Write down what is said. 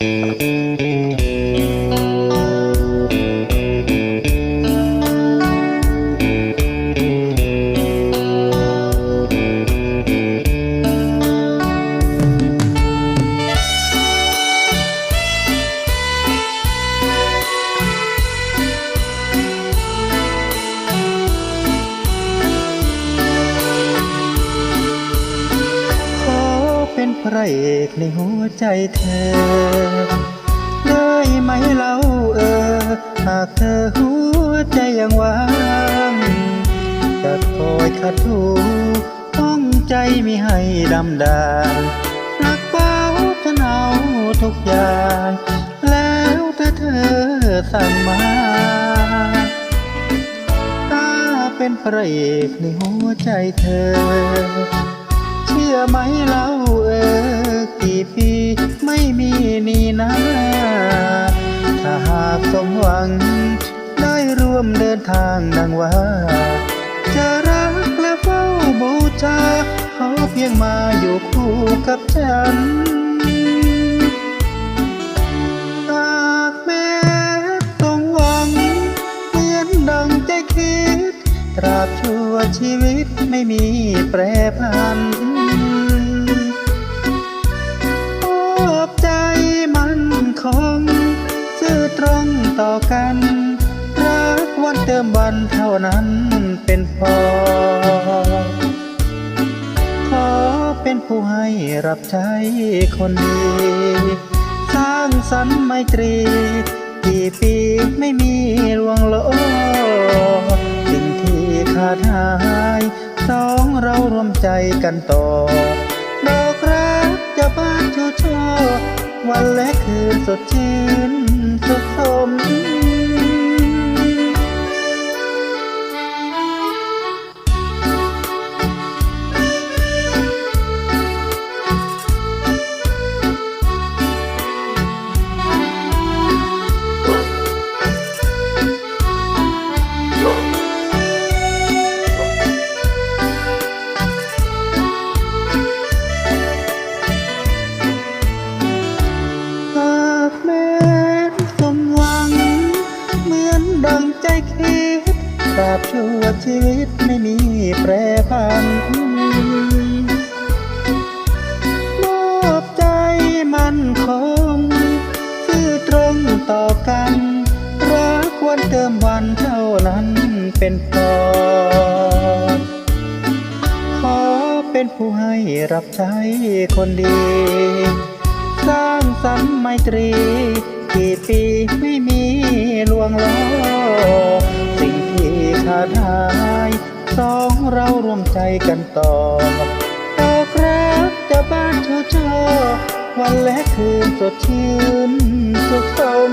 ข เป็นพระเอกในหัวใจเธอ ได้ไหมเล่าเออ หากเธอหัวใจยังว่างจะคอยขัดถูห้องใจมิให้ดำดานรักเป้าฉันเอาทุกอย่าง แล้วถ้าเธอสั่งมาถ้าเป็นพระเอกในหัวใจเธอ เชื่อไหมเล่าเออกี่ปีไม่มีนี่นะ ถ้าหากสมหวัง ได้ร่วมเดินทางดังว่า จะรักและเฝ้าบูชาขอเพียงมาอยู่คู่กับฉันหากแม้ต้องหวังเหมือนดังใจคิด ตราบชั่วชีวิตไม่มีแปรผันมอบใจมันคง ซื่อตรงต่อกัน รักวันเติมวันเท่านั้นเป็นพอ ขอเป็นผู้ให้รับใช้คนดี สร้างสรรค์ไมตรี กี่ปีไม่มีลวงโล รารวมใจกันต่อ ดอกรักจะบานชูช่อวันและคืนสดชื่นสุขสม คิดตราบชั่วชีวิตไม่มีแปรผันมอบใจมันคงซื่อตรงต่อกัน รักควันเติมวันเท่านั้นเป็นพอขอเป็นผู้ให้รับใช้คนดี สร้างสรรค์ไมตรี กี่ปีไม่มีลวงล้อ สองเรารวมใจกันต่อดอกรักจะบ้านเธอช่อวันและคืนสดชื่นสุขสม